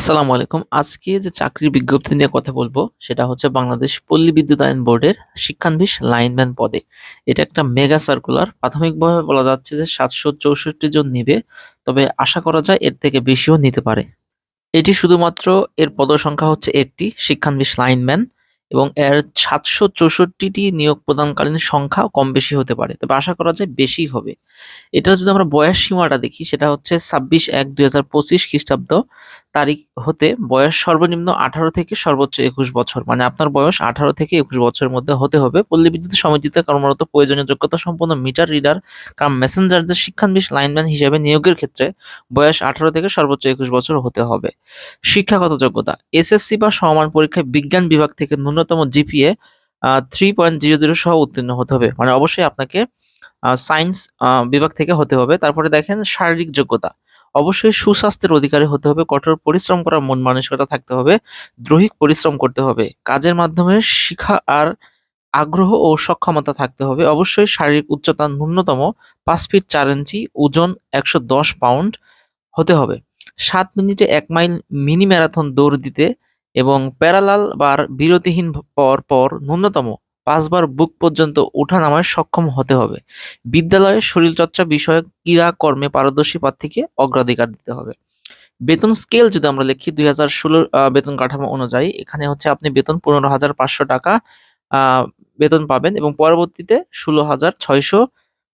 আসসালামু আলাইকুম। আজকে যে চাকরির বিজ্ঞপ্তি নিয়ে কথা বলব, সেটা হচ্ছে বাংলাদেশ পল্লী বিদ্যুৎ বিদ্যুতায়ন বোর্ডের শিক্ষানবিশ লাইনম্যান পদে। এটা একটা মেগা সার্কুলার। প্রাথমিকভাবে বলা যাচ্ছে যে ৭৬৪ জন নিবে। তবে আশা করা যায় এর থেকে বেশিও নিতে পারে। এটি শুধুমাত্র এর পদসংখ্যা হচ্ছে একটি শিক্ষানবিশ লাইনম্যান এবং এর ৭৬৪ টি নিয়োগ প্রদানকালীন সংখ্যা কম বেশি হতে পারে। তবে আশা করা যায় বেশি হবে। এটার যদি আমরা বয়স সীমাটা দেখি সেটা হচ্ছে ২৬/১/২০২৫ খ্রিস্টাব্দ তারিখ হতে বয়স সর্বনিম্ন ১৮ থেকে সর্বোচ্চ ২১ বছর। মানে আপনার বয়স ১৮ থেকে ২১ বছরের মধ্যে হতে হবে। পল্লী বিদ্যুৎ সমিতিতে কর্মরত প্রয়োজনীয় যোগ্যতা সম্পন্ন মিটার রিডার কাম মেসেঞ্জারদের শিক্ষানবিশ লাইনম্যান হিসেবে নিয়োগের ক্ষেত্রে বয়স ১৮ থেকে সর্বোচ্চ ২১ বছর হতে হবে। শিক্ষাগত যোগ্যতা, এসএসসি বা সমান পরীক্ষায় বিজ্ঞান বিভাগ থেকে ন্যূনতম GPA three point zero zero সহ উত্তীর্ণ হতে হবে। মানে অবশ্যই আপনাকে সায়েন্স বিভাগ থেকে হতে হবে। তারপরে দেখেন শারীরিক যোগ্যতা। অবশ্যই সুস্বাস্থ্যের অধিকারী হতে হবে, কঠোর পরিশ্রম করার মন মানসিকতা থাকতে হবে, দৈহিক পরিশ্রম করতে হবে। কাজের মাধ্যমে শিখা আর আগ্রহ ও সক্ষমতা থাকতে হবে। অবশ্যই শারীরিক উচ্চতা ন্যূনতম পাঁচ ফিট চার ইঞ্চি, ওজন ১১০ পাউন্ড হতে হবে। সাত মিনিটে এক মাইল মিনি ম্যারাথন দৌড় দিতে এবং প্যারালাল বার বিরতিহীন পর, পর ন্যূনতম ৫ বার বুক পর্যন্ত ওঠা-নামায় সক্ষম হতে হবে। বিদ্যালয়ে শরীরচর্চা বিষয়ক ক্রীড়া-কর্মে পারদর্শী প্রার্থীকে অগ্রাধিকার দিতে হবে। বেতন স্কেল যদি আমরা লিখি ২০১৬ আ বেতন কাঠামো অনুযায়ী এখানে হচ্ছে আপনি বেতন ১৫,৫০০ টাকা আ বেতন পাবেন এবং পরবর্তীতে ১৬,৬০০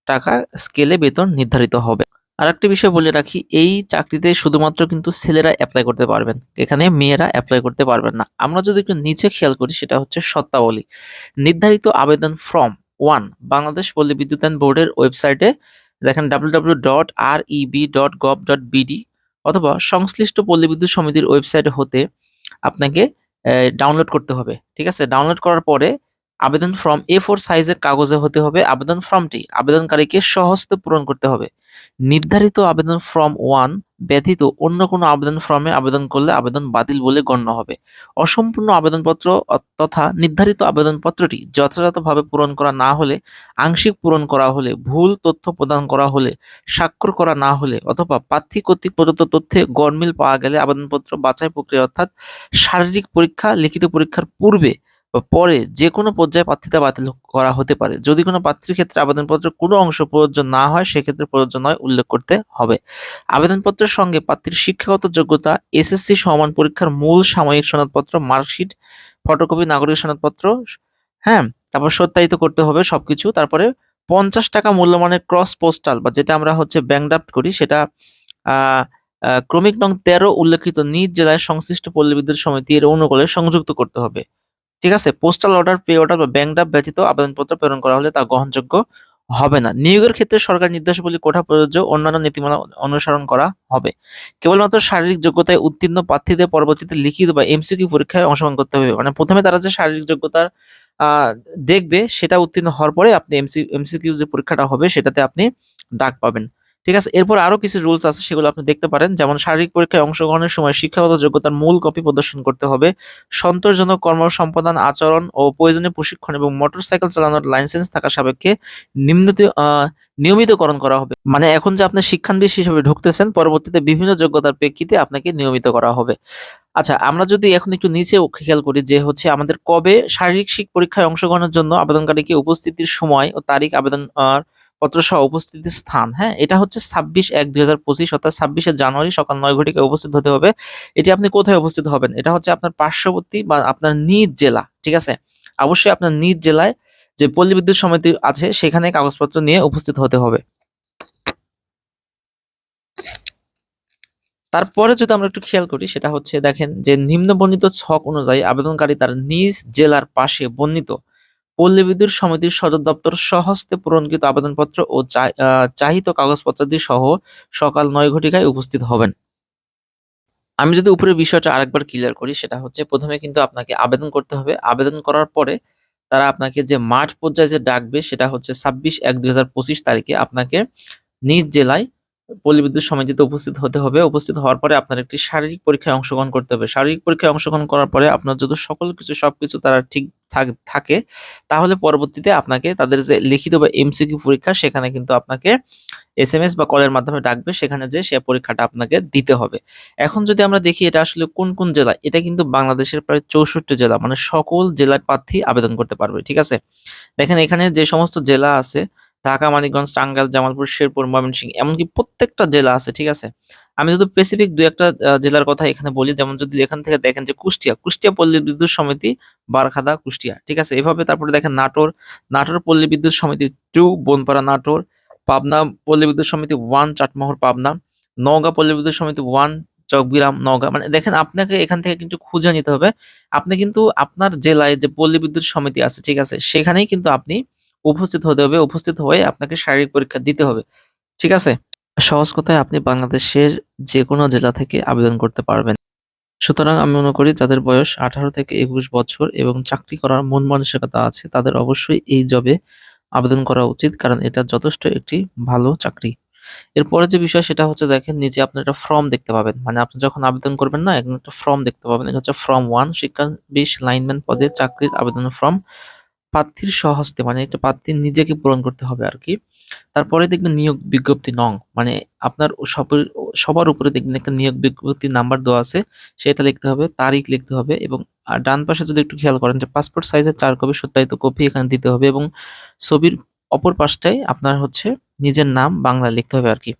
টাকা স্কেলে বেতন নির্ধারিত হবে। আরেকটি বিষয় বলে রাখি, এই চাকরিতে শুধুমাত্র কিন্তু ছেলেরা অ্যাপ্লাই করতে পারবেন। এখানে মেয়েরা অ্যাপ্লাই করতে পারবেন না। আমরা যদি একটু নিচে খেয়াল করি সেটা হচ্ছে শর্তাবলী। নির্ধারিত আবেদন ফর্ম ওয়ান বাংলাদেশ পল্লী বিদ্যুতায়ন বোর্ডের ওয়েবসাইটে দেখেন www.reb.gov.bd অথবা সংশ্লিষ্ট পল্লী বিদ্যুৎ সমিতির ওয়েবসাইট হতে আপনাকে ডাউনলোড করতে হবে। ঠিক আছে? ডাউনলোড করার পরে আবেদন ফর্ম A4 সাইজের কাগজে হতে হবে। আবেদন ফর্মটি আবেদনকারীকে স্বহস্তে পূরণ করতে হবে। নির্ধারিত আবেদন ফর্ম 1 ব্যতীত অন্য কোনো আবেদন ফর্মে আবেদন করলে আবেদন বাতিল বলে গণ্য হবে। অসম্পূর্ণ আবেদনপত্র তথা নির্ধারিত আবেদনপত্রটি যথাযথভাবে পূরণ করা না হলে, আংশিক পূরণ করা হলে, ভুল তথ্য প্রদান করা হলে, স্বাক্ষর করা না হলে অথবা প্রার্থী কর্তৃক প্রদত্ত তথ্যে গরমিল পাওয়া গেলে আবেদনপত্র বাছাই প্রক্রিয়া অর্থাৎ শারীরিক পরীক্ষা, লিখিত পরীক্ষার পূর্বে পরে যেকোনো পর্যায়ে প্রার্থিতা বাতিল করা হতে পারে। যদি কোনো প্রার্থীর ক্ষেত্রে আবেদনপত্রের কোনো অংশ প্রযোজ্য না হয় সেক্ষেত্রে প্রযোজ্য নয় উল্লেখ করতে হবে। আবেদনপত্রের সঙ্গে প্রার্থীর শিক্ষাগত যোগ্যতা, এসএসসি সমান পরীক্ষার মূল সাময়িক সনদপত্র, মার্কশিট, ফটোকপি, নাগরিক সনদপত্র, হ্যাঁ? তারপর সত্যায়িত করতে হবে সবকিছু। তারপরে ৳৫০ মূল্যমানের ক্রস পোস্টাল বা যেটা আমরা হচ্ছে ব্যাংক ড্রাফট করি সেটা ক্রমিক নং ১৩ উল্লেখিত নিজ জেলায় সংশ্লিষ্ট পল্লী বিদ্যুৎ সমিতি এর অনুকূলে সংযুক্ত করতে হবে। ঠিক আছে? পোস্টাল অর্ডার, পে অর্ডার বা ব্যাংক ড্রাফট ব্যতীত আবেদনপত্র প্রেরণ করা হলে তা গ্রহণযোগ্য হবে না। নিয়োগের ক্ষেত্রে সরকার নির্দেশাবলী কোঠা প্রযোজ্য অন্যান্য নীতিমালা অনুসরণ করা হবে। কেবলমাত্র শারীরিক যোগ্যতায় উত্তীর্ণ প্রার্থীদের পরবর্তীতে লিখিত বা এমসিকিউ পরীক্ষায় অংশগ্রহণ করতে হবে। মানে প্রথমে তারা যে শারীরিক যোগ্যতার দেখবে সেটা উত্তীর্ণ হওয়ার পরে আপনি এমসি এমসিকিউ যে পরীক্ষাটা হবে সেটাতে আপনি ডাক পাবেন। ঠিক আছে? এরপর আরও কিছু রুলস আছে সেগুলো আপনি দেখতে পারেন। যেমন শারীরিক পরীক্ষায় অংশগ্রহণের সময় শিক্ষাগত যোগ্যতার মূল কপি প্রদর্শন করতে হবে। সন্তোষজনক কর্ম সম্পাদন, আচরণ ও প্রয়োজনীয় প্রশিক্ষণ এবং মোটরসাইকেল চালানোর লাইসেন্স থাকা সাপেক্ষে নিম্নিত আ নিয়মিতকরণ করা হবে। মানে এখন যে আপনি শিক্ষানবিশ হিসেবে ঢুকতেছেন পরবর্তীতে বিভিন্ন যোগ্যতার প্রেক্ষিতে আপনাকে নিয়মিত করা হবে। আচ্ছা আমরা যদি এখন একটু নিচে খেয়াল করি যে হচ্ছে আমাদের কবে শারীরিক শিক পরীক্ষায় অংশগ্রহণের জন্য আবেদনকারীকে উপস্থিতির সময় ও তারিখ আবেদন আ পত্রসহ উপস্থিতির স্থান, হ্যাঁ? এটা হচ্ছে ২৬/১/২০২৫ অর্থাৎ ২৬শে জানুয়ারি সকাল নয় ঘটিকে উপস্থিত হতে হবে। এটি আপনি কোথায় উপস্থিত হবেন? এটা হচ্ছে আপনার পার্শ্ববর্তী বা আপনার নিজ জেলা, ঠিক আছে? অবশ্যই আপনার নিজ জেলায় যে পল্লী বিদ্যুৎ সমিতি আছে সেখানে কাগজপত্র নিয়ে উপস্থিত হতে হবে। তারপরে যদি আমরা একটু খেয়াল করি সেটা হচ্ছে দেখেন যে নিম্ন বর্ণিত ছক অনুযায়ী আবেদনকারী তার নিজ জেলার পাশে বর্ণিত পল্লী বিদ্যুৎ সমিতির সদর দপ্তর স্বহস্তে পূরণকৃত আবেদনপত্র ও চাহিত কাগজপত্রাদি সহ সকাল নয় ঘটিকায় উপস্থিত হবেন। আমি যদি উপরের বিষয়টা আরেকবার ক্লিয়ার করি, সেটা হচ্ছে প্রথমে কিন্তু আপনাকে আবেদন করতে হবে। আবেদন করার পরে তারা আপনাকে যে মাঠ পর্যায়ে যে ডাকবে, সেটা হচ্ছে ২৬/১/২০২৫ তারিখে আপনাকে নিজ জেলায় পল্লী বিদ্যুৎ সমিতিতে উপস্থিত হতে হবে। উপস্থিত হওয়ার পরে আপনার একটি শারীরিক পরীক্ষায় অংশগ্রহণ করতে হবে। শারীরিক পরীক্ষায় অংশগ্রহণ করার পরে আপনার যদি সকল কিছু সবকিছু তারা ঠিক থাক তাহলে পরবর্তীতে আপনাকে তাদের যে লিখিত বা এমসিকিউ পরীক্ষা সেখানে কিন্তু আপনাকে এস এম এস বা কলের মাধ্যমে ডাকবে সেখানে যেয়ে সে পরীক্ষাটা আপনাকে দিতে হবে। এখন যদি আমরা দেখি এটা আসলে কোন, কোন জেলা? এটা কিন্তু বাংলাদেশের প্রায় ৬৪ জেলা মানে সকল জেলার প্রার্থী আবেদন করতে পারবে। ঠিক আছে? দেখেন এখানে যে সমস্ত জেলা আছে ঢাকা, মানিকগঞ্জ, টাঙ্গাইল, জামালপুর, শেরপুর, ময়মনসিংহ এমনকি প্রত্যেকটা জেলা আছে, ঠিক আছে? আমি যদি স্পেসিফিক দু একটা জেলার কথা এখানে বলি যেমন যদি এখান থেকে দেখেন যে কুষ্টিয়া, কুষ্টিয়া পল্লী বিদ্যুৎ সমিতি বারখাদা, কুষ্টিয়া, ঠিক আছে? এভাবে তারপরে দেখেন নাটোর, নাটোর পল্লী বিদ্যুৎ সমিতি টু বনপাড়া, নাটোর, পাবনা পল্লী বিদ্যুৎ সমিতি ওয়ান চাটমোহর, পাবনা, নওগাঁ পল্লী বিদ্যুৎ সমিতি ওয়ান চকবিরাম, নওগাঁ। মানে দেখেন আপনাকে এখান থেকে কিন্তু খুঁজে নিতে হবে। আপনি কিন্তু আপনার জেলায় যে পল্লী বিদ্যুৎ সমিতি আছে, ঠিক আছে? সেখানেই কিন্তু আপনি উপস্থিত হতে হবে। উপস্থিত হয়ে আপনাকে শারীরিক পরীক্ষা দিতে হবে। ঠিক আছে? সহজ কথায় আপনি বাংলাদেশের যেকোনো জেলা থেকে আবেদন করতে পারবেন। সুতরাং আমি মনে করি যাদের বয়স ১৮ থেকে ২১ বছর এবং চাকরি করার মন মানসিকতা আছে, তাদের অবশ্যই এই জবে আবেদন করা উচিত। কারণ এটা যথেষ্ট একটি ভালো চাকরি। এরপরে যে বিষয় সেটা হচ্ছে দেখেন, নিচে আপনি একটা ফর্ম দেখতে পাবেন। মানে আপনি যখন আবেদন করবেন না একটা ফর্ম দেখতে পাবেন। এটা হচ্ছে ফর্ম 1 শিক্ষানবিশ লাইনম্যান পদে চাকরির আবেদনের ফর্ম। প্রার্থীর স্বহস্তে মানে এটা প্রার্থীর নিজেকে পূরণ করতে হবে আর কি তারপরে দেখবেন নিয়োগ বিজ্ঞপ্তি নং মানে আপনার সপর সবার উপরে দেখবেন একটা নিয়োগ বিজ্ঞপ্তি নাম্বার দেওয়া আছে। সেটা লিখতে হবে, তারিখ লিখতে হবে এবং আ ডান পাশে যদি একটু খেয়াল করেন যে পাসপোর্ট সাইজের চার কপি সত্যায়িত কপি এখানে দিতে হবে এবং ছবির অপর পাশটায় আপনার হচ্ছে নিজের নাম বাংলায় লিখতে হবে আর কি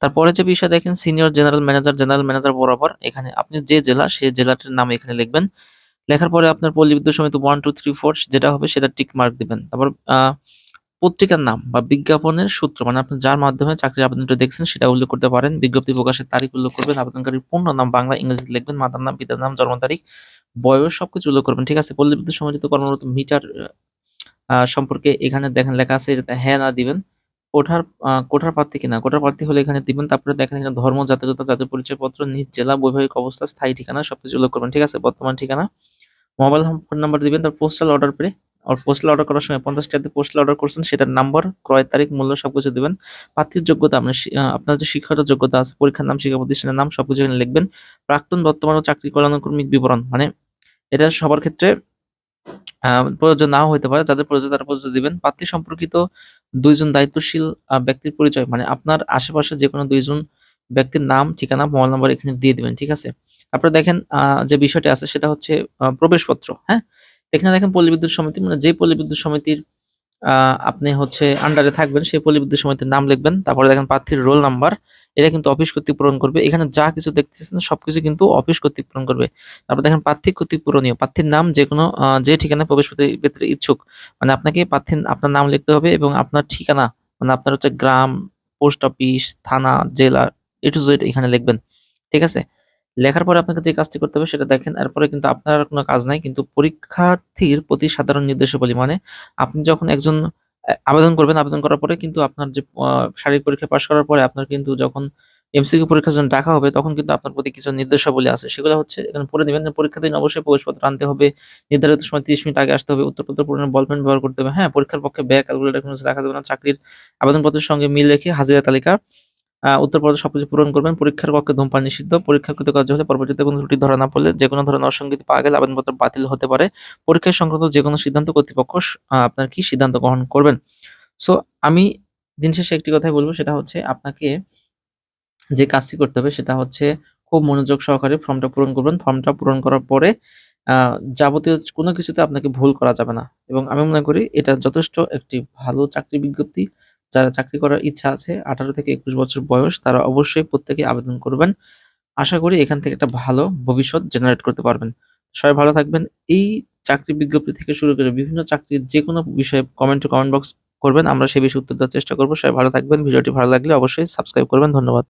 তারপরে যে বিষয় দেখেন senior general manager, general manager বরাবর এখানে আপনি যে জেলা সেই জেলাটির নাম এখানে লিখবেন। লেখার পরে আপনার পল্লী বিদ্যুৎ সমিতি 1, 2, 3, 4 যেটা হবে সেটা টিক মার্ক দিবেন। তারপর পত্রিকার নাম বা বিজ্ঞাপনের সূত্র মানে আপনি যার মাধ্যমে চাকরির আবেদনটা দেখছেন সেটা উল্লেখ করতে পারেন। বিজ্ঞপ্তি প্রকাশের তারিখ উল্লেখ করবেন। আবেদনকারীর পূর্ণ নাম বাংলা, ইংরেজিতে লিখবেন। মাতার নাম, পিতার নাম, জন্ম তারিখ, বয়স সবকিছু উল্লেখ করবেন। ঠিক আছে? পল্লী বিদ্যুৎ সমিতিতে কর্মরত মিটার সম্পর্কে এখানে দেখেন লেখা আছে এটাতে হ্যাঁ না দিবেন। কোঠার কোঠার প্রার্থী কিনা? কোঠার প্রার্থী হলে এখানে দিবেন। তারপরে দেখেন এখানে ধর্ম, জাতিগত, জাতীয় পরিচয়পত্র, নিজ জেলা, বৈবাহিক অবস্থা, স্থায়ী ঠিকানা সবকিছু উল্লেখ করবেন। ঠিক আছে? বর্তমান ঠিকানা, মোবাইল ফোন নাম্বার দিবেন। তার পোস্টাল অর্ডার পে আর পোস্টাল অর্ডার করার সময় ৫০ টাকা দিয়ে পোস্টাল অর্ডার করছেন সেটার নাম্বার, ক্রয়ের তারিখ, মূল্য সবকিছু দেবেন প্রার্থীর যোগ্যতা আপনার আপনার যে শিক্ষাগত যোগ্যতা আছে, পরীক্ষার নাম, শিক্ষা প্রতিষ্ঠানের নাম সবকিছু এখানে লিখবেন। প্রাক্তন, বর্তমান ও চাকরি কল্যাণকর্মীর বিবরণ মানে এটা সবার ক্ষেত্রে প্রযোজ্য নাও হইতে পারে। যাদের প্রযোজ্য তারা প্রযোজ্য দিবেন। প্রার্থী সম্পর্কিত দুইজন দায়িত্বশীল ব্যক্তির পরিচয় মানে আপনার আশেপাশে যেকোনো ২ জন ব্যক্তির নাম, ঠিকানা, মোবাইল নাম্বার এখানে দিয়ে দিবেন। ঠিক আছে? তারপরে দেখেন যে বিষয়টি আছে সেটা হচ্ছে প্রবেশপত্র, হ্যাঁ? এখানে দেখেন পল্লী বিদ্যুৎ সমিতি মানে যে পল্লী বিদ্যুৎ সমিতির আপনি হচ্ছে আন্ডারে থাকবেন সেই পল্লী বিদ্যুৎ সমিতির নাম লিখবেন। তারপরে দেখেন প্রার্থীর রোল নাম্বার এটা কিন্তু অফিস কর্তৃক পূরণ করবে। এখানে যা কিছু দেখতেছেন সবকিছু কিন্তু অফিস কর্তৃক পূরণ করবে। তারপর দেখেন প্রার্থী কর্তৃক পূরণীয়। প্রার্থীর নাম যেকোনো আ যে ঠিকানায় প্রবেশ পেতে ইচ্ছুক। মানে আপনাকে প্রার্থীর আপনার নাম লিখতে হবে এবং আপনার ঠিকানা মানে আপনার হচ্ছে গ্রাম, পোস্ট অফিস, থানা, জেলা A to Z এখানে লিখবেন। ঠিক আছে? লেখার পরে আপনাকে যে কাজটি করতে হবে সেটা দেখেন। এরপরে কিন্তু আপনার কোনো কাজ নাই। কিন্তু পরীক্ষার্থীর প্রতি সাধারণ নির্দেশাবলী মানে আপনি যখন একজন আবেদন করবেন, আবেদন করার পরে কিন্তু আপনার যে শারীরিক পরীক্ষা পাস করার পরে আপনার কিন্তু যখন এমসিকিউ পরীক্ষার জন্য ডাকা হবে তখন কিন্তু আপনার প্রতি কিছু নির্দেশাবলী আছে। সেগুলো হচ্ছে এখানে পড়ে নিবেন। পরীক্ষার দিন অবশ্যই প্রবেশপত্র আনতে হবে। নির্ধারিত সময় ৩০ মিনিট আগে আসতে হবে। উত্তরপত্র পূরণে বল পেন ব্যবহার করতে হবে। হ্যাঁ? পরীক্ষার পক্ষে ব্যাগ, ক্যালকুলেটর কোনো রাখা যাবে না। চাকরির আবেদনপত্রের সঙ্গে মিল রেখে হাজিরা তালিকা উত্তরপত্র সবকিছু পূরণ করবেন। পরীক্ষার কক্ষে ধূমপান নিষিদ্ধ। পরীক্ষা কৃতকার্য হলে পরবর্তীতে কোনো ত্রুটি ধরা না পড়লে যেকোনো ধরনের অসঙ্গতি পাওয়া গেলে আবেদনপত্র বাতিল হতে পারে। পরীক্ষা সংক্রান্ত যেকোনো সিদ্ধান্ত কর্তৃপক্ষ আপনার কি সিদ্ধান্ত গ্রহণ করবেন। সো আমি দিন শেষে একটি কথাই বলব, সেটা হচ্ছে আপনাকে যে কাজটি করতে হবে, সেটা হচ্ছে খুব মনোযোগ সহকারে ফর্মটা পূরণ করবেন। ফর্মটা পূরণ করার পরে যাবতীয় কোনো কিছুতে আপনাকে ভুল করা যাবে না। এবং আমি মনে করি এটা যথেষ্ট একটি ভালো চাকরি বিজ্ঞপ্তি। যারা চাকরি করার ইচ্ছা আছে ১৮ থেকে ২১ বছর বয়স, তারা অবশ্যই প্রত্যেকে আবেদন করবেন। আশা করি এখান থেকে একটা ভালো ভবিষ্যৎ জেনারেট করতে পারবেন। সবাই ভালো থাকবেন। এই চাকরি বিজ্ঞপ্তি থেকে শুরু করে বিভিন্ন চাকরির যে কোনো বিষয়ে কমেন্ট কমেন্ট বক্স করবেন। আমরা সে বিষয়ে উত্তর দেওয়ার চেষ্টা করব সবাই ভালো থাকবেন। ভিডিওটি ভালো লাগলে অবশ্যই সাবস্ক্রাইব করবেন। ধন্যবাদ।